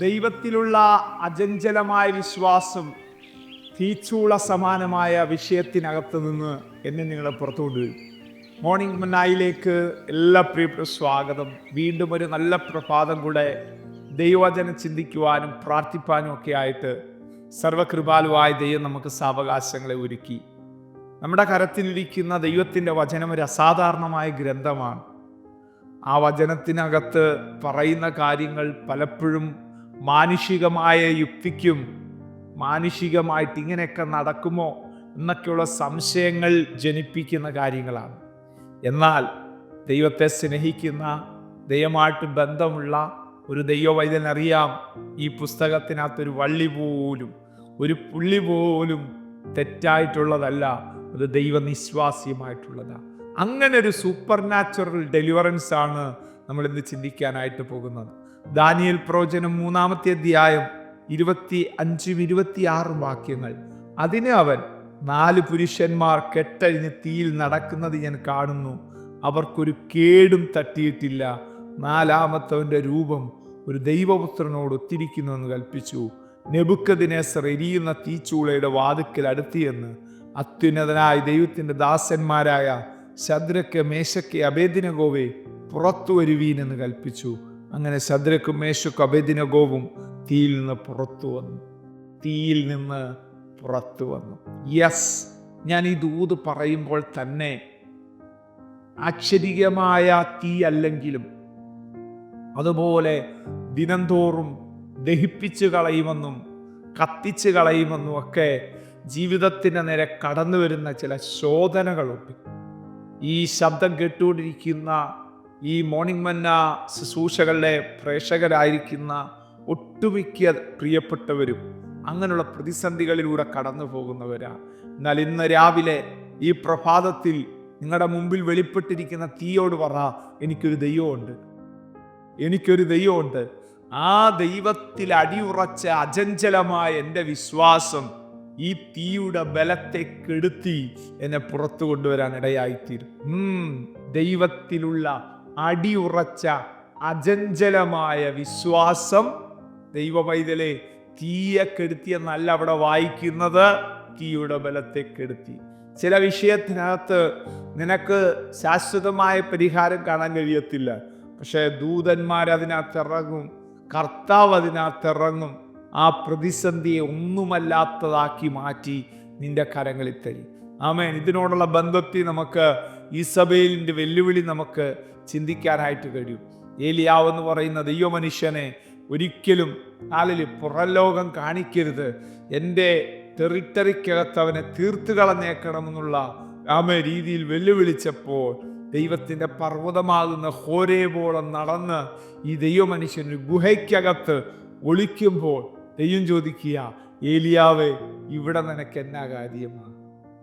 ദൈവത്തിലുള്ള അജഞ്ചലമായ വിശ്വാസം തീച്ചൂള സമാനമായ വിഷയത്തിനകത്ത് നിന്ന് എന്നെ നിങ്ങളെ പുറത്തു കൊണ്ടുവരും മോർണിംഗ് മന്നായിലേക്ക് എല്ലാ പ്രിയപ്പെട്ട സ്വാഗതം. വീണ്ടും ഒരു നല്ല പ്രഭാതം കൂടെ ദൈവവചനം ചിന്തിക്കുവാനും പ്രാർത്ഥിപ്പാനും ഒക്കെ ആയിട്ട് സർവകൃപാലുവായ ദൈവം നമുക്ക് സാവകാശങ്ങളെ ഒരുക്കി. നമ്മുടെ കരത്തിലിരിക്കുന്ന ദൈവത്തിന്റെ വചനം ഒരു അസാധാരണമായ ഗ്രന്ഥമാണ്. ആ വചനത്തിനകത്ത് പറയുന്ന കാര്യങ്ങൾ പലപ്പോഴും മാനുഷികമായ യുക്തിക്കും മാനുഷികമായിട്ട് ഇങ്ങനെയൊക്കെ നടക്കുമോ എന്നൊക്കെയുള്ള സംശയങ്ങൾ ജനിപ്പിക്കുന്ന കാര്യങ്ങളാണ്. എന്നാൽ ദൈവത്തെ സ്നേഹിക്കുന്ന ദൈവമായിട്ട് ബന്ധമുള്ള ഒരു ദൈവവൈദ്യനറിയാം ഈ പുസ്തകത്തിനകത്തൊരു വള്ളി പോലും ഒരു പുള്ളി പോലും തെറ്റായിട്ടുള്ളതല്ല അത് ദൈവനിശ്വാസ്യമായിട്ടുള്ളതാണ് അങ്ങനെ ഒരു സൂപ്പർ നാച്ചുറൽ ഡെലിവറൻസ് ആണ് നമ്മൾ ഇന്ന് ചിന്തിക്കാനായിട്ട് പോകുന്നത്. ദാനിയൽ പ്രവചനം മൂന്നാമത്തെ അധ്യായം ഇരുപത്തി അഞ്ചും ഇരുപത്തിയാറും വാക്യങ്ങൾ. അതിന് അവൻ നാല് പുരുഷന്മാർ കെട്ടഴിഞ്ഞ് തീയിൽ നടക്കുന്നത് ഞാൻ കാണുന്നു. അവർക്കൊരു കേടും തട്ടിയിട്ടില്ല. നാലാമത്തവന്റെ രൂപം ഒരു ദൈവപുത്രനോട് ഒത്തിരിക്കുന്നു എന്ന് കൽപ്പിച്ചു. നെബുക്കതിനേസർ എരിയുന്ന തീച്ചൂളയുടെ വാതുക്കൽ അടുത്തിയെന്ന് അത്യുന്നതനായ ദൈവത്തിന്റെ ദാസന്മാരായ ശദ്രക്ക് മേശയ്ക്ക് അഭേദിനഗോവെ പുറത്തു വരുവീനെന്ന് കൽപ്പിച്ചു. അങ്ങനെ ശദ്രക്കും മേശുക്കും അഭേദിനകോവും തീയിൽ നിന്ന് പുറത്തു വന്നു. തീയിൽ നിന്ന് പുറത്തു വന്നു. യെസ് ഞാൻ ഈ ദൂത് പറയുമ്പോൾ തന്നെ ആശ്ചര്യമായ തീ അല്ലെങ്കിലും അതുപോലെ ദിനംതോറും ദഹിപ്പിച്ചു കളയുമെന്നും കത്തിച്ചു കളയുമെന്നും ഒക്കെ ജീവിതത്തിന്റെ നേരെ കടന്നു വരുന്ന ചില ശോധനകളുണ്ട് ഈ ശബ്ദം കേട്ടുകൊണ്ടിരിക്കുന്ന ഈ മോർണിംഗ് മന്ന ശുശ്രൂഷകളിലെ പ്രേക്ഷകരായിരിക്കുന്ന ഒട്ടുമിക്ക പ്രിയപ്പെട്ടവരും അങ്ങനെയുള്ള പ്രതിസന്ധികളിലൂടെ കടന്നു പോകുന്നവരാ. എന്നാൽ ഇന്ന് രാവിലെ ഈ പ്രഭാതത്തിൽ നിങ്ങളുടെ മുമ്പിൽ വെളിപ്പെട്ടിരിക്കുന്ന തീയോട് പറ എനിക്കൊരു ദൈവമുണ്ട്. എനിക്കൊരു ദൈവമുണ്ട്. ആ ദൈവത്തിൽ അടിയുറച്ച അചഞ്ചലമായ എന്റെ വിശ്വാസം ഈ തീയുടെ ബലത്തെ കെടുത്തി എന്നെ പുറത്തു കൊണ്ടുവരാൻ ഇടയായിത്തീരും. ദൈവത്തിലുള്ള അടിയുറച്ച അജഞ്ചലമായ വിശ്വാസം. ദൈവ പൈതലെ തീയെ കെടുത്തിയെന്നല്ല അവിടെ വായിക്കുന്നത്. തീയുടെ ബലത്തെ കെടുത്തി. ചില വിഷയത്തിനകത്ത് നിനക്ക് ശാശ്വതമായ പരിഹാരം കാണാൻ കഴിയത്തില്ല. പക്ഷേ ദൂതന്മാർ അതിനകത്ത് ഇറങ്ങും. കർത്താവ് അതിനകത്ത് ഇറങ്ങും. ആ പ്രതിസന്ധിയെ ഒന്നുമല്ലാത്തതാക്കി മാറ്റി നിന്റെ കരങ്ങളിൽ തരും. ആമേൻ. ഇതിനോടുള്ള ബന്ധത്തിൽ നമുക്ക് ഈ സഭയിലിന്റെ വെല്ലുവിളി നമുക്ക് ചിന്തിക്കാനായിട്ട് കഴിയും. ഏലിയാവ് എന്ന് പറയുന്ന ദൈവമനുഷ്യനെ ഒരിക്കലും നാലിൽ പുറലോകം കാണിക്കരുത്. എന്റെ ടെറിട്ടറിക്കകത്ത് അവനെ തീർത്തു കളഞ്ഞേക്കണമെന്നുള്ള ആമ രീതിയിൽ വെല്ലുവിളിച്ചപ്പോൾ ദൈവത്തിന്റെ പർവതമാകുന്ന ഹോരേബോളം നടന്ന് ഈ ദൈവമനുഷ്യൻ ഒരു ഗുഹയ്ക്കകത്ത് ഒളിക്കുമ്പോൾ ദൈവം ചോദിക്കുക ഏലിയാവേ ഇവിടെ നിനക്ക് എന്നാ കാര്യമാണ്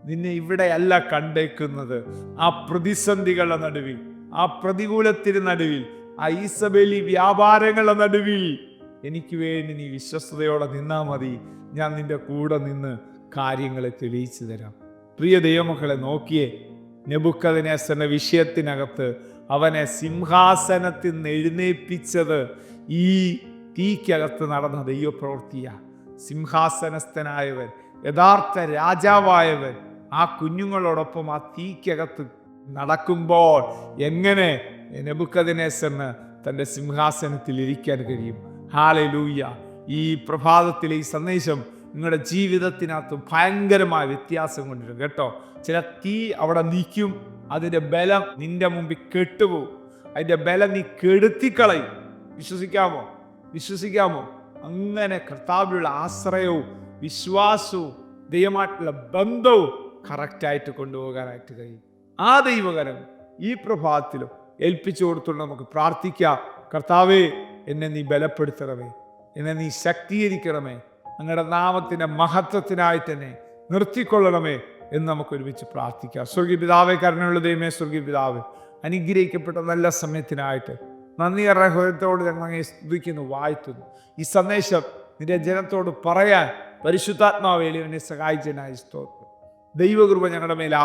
നിന്നെ ഇവിടെയല്ല കണ്ടേക്കുന്നത്. ആ പ്രതിസന്ധികളുടെ നടുവിൽ ആ പ്രതികൂലത്തിന് നടുവിൽ ആ ഈസബലി വ്യാപാരങ്ങളുടെ നടുവിൽ എനിക്ക് വേണ്ടി നീ വിശ്വസ്തയോടെ നിന്നാ മതി. ഞാൻ നിന്റെ കൂടെ നിന്ന് കാര്യങ്ങളെ തെളിയിച്ചു തരാം. പ്രിയ ദൈവമക്കളെ നോക്കിയേ നെബുക്കതിനേസന്റെ വിഷയത്തിനകത്ത് അവനെ സിംഹാസനത്തിൽ നിന്ന് എഴുന്നേൽപ്പിച്ചത് ഈ തീക്കകത്ത് നടന്ന ദൈവപ്രവൃത്തിയ. സിംഹാസനസ്ഥനായവൻ യഥാർത്ഥ രാജാവായവൻ ആ കുഞ്ഞുങ്ങളോടൊപ്പം ആ തീക്കകത്ത് നടക്കുമ്പോൾ എങ്ങനെ നെബുക്കതിനേസറിന് തന്റെ സിംഹാസനത്തിൽ ഇരിക്കാൻ കഴിയും? ഹാലെ ലൂയ്യ ഈ പ്രഭാതത്തിലെ ഈ സന്ദേശം നിങ്ങളുടെ ജീവിതത്തിനകത്ത് ഭയങ്കരമായ വ്യത്യാസം കൊണ്ടുവരും കേട്ടോ? ചില തീ അവിടെ നീക്കും അതിന്റെ ബലം നിന്റെ മുമ്പിൽ കെട്ടുപോകും. അതിന്റെ ബലം നീ കെടുത്തിക്കളയും. വിശ്വസിക്കാമോ? വിശ്വസിക്കാമോ? അങ്ങനെ കർത്താവിലുള്ള ആശ്രയവും വിശ്വാസവും ദൈവമായിട്ടുള്ള ബന്ധവും കറക്റ്റായിട്ട് കൊണ്ടുപോകാനായിട്ട് കഴിയും. ആ ദൈവകരം ഈ പ്രഭാതത്തിലും ഏൽപ്പിച്ചു കൊടുത്തുകൊണ്ട് നമുക്ക് പ്രാർത്ഥിക്കാം. കർത്താവേ എന്നെ നീ ബലപ്പെടുത്തണമേ. എന്നെ നീ ശക്തീകരിക്കണമേ. അങ്ങയുടെ നാമത്തിന്റെ മഹത്വത്തിനായി തന്നെ നിർത്തിക്കൊള്ളണമേ എന്ന് നമുക്ക് ഒരുമിച്ച് പ്രാർത്ഥിക്കാം. സ്വർഗീയ പിതാവേ കരുണയുള്ള ദൈവമേ സ്വർഗീയ പിതാവ് അനുഗ്രഹിക്കപ്പെട്ട നല്ല സമയത്തിനായിട്ട് നന്ദി ഹൃദയത്തോട് ഞങ്ങൾ അങ്ങനെ സ്തുതിക്കുന്നു വാഴ്ത്തുന്നു. ഈ സന്ദേശം നിന്റെ ജനത്തോട് പറയാൻ പരിശുദ്ധാത്മാവേലി എന്നെ സഹായിച്ചതിനായി സ്തോത്രം. ദൈവകൃപ ഞങ്ങളുടെ മേൽ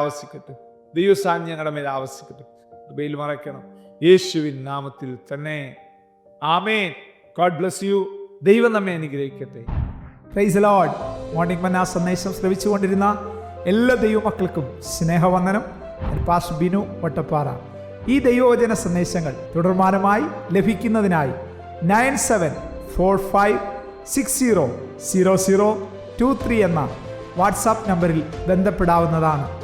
ദൈവസാൻ ഞങ്ങളുടെ മേൽ ആവശ്യപ്പെട്ടു കൃപയിൽ മറയ്ക്കണം. യേശുവിൻ നാമത്തിൽ തന്നെ. ആമേൻ. ഗോഡ് ബ്ലസ് യു ദൈവം നമ്മെ അനുഗ്രഹിക്കട്ടെ. പ്രൈസ് ലോഡ് മോർണിംഗ് മന്ന സന്ദേശം ശ്രവിച്ചുകൊണ്ടിരുന്ന എല്ലാ ദൈവമക്കൾക്കും സ്നേഹവന്ദനം. പാസ് ബിനു വട്ടപ്പാറ ഈ ദൈവവചന സന്ദേശങ്ങൾ തുടർമാനമായി ലഭിക്കുന്നതിനായി nine seven four five six zero zero zero two three എന്ന വാട്സാപ്പ് നമ്പറിൽ ബന്ധപ്പെടാവുന്നതാണ്.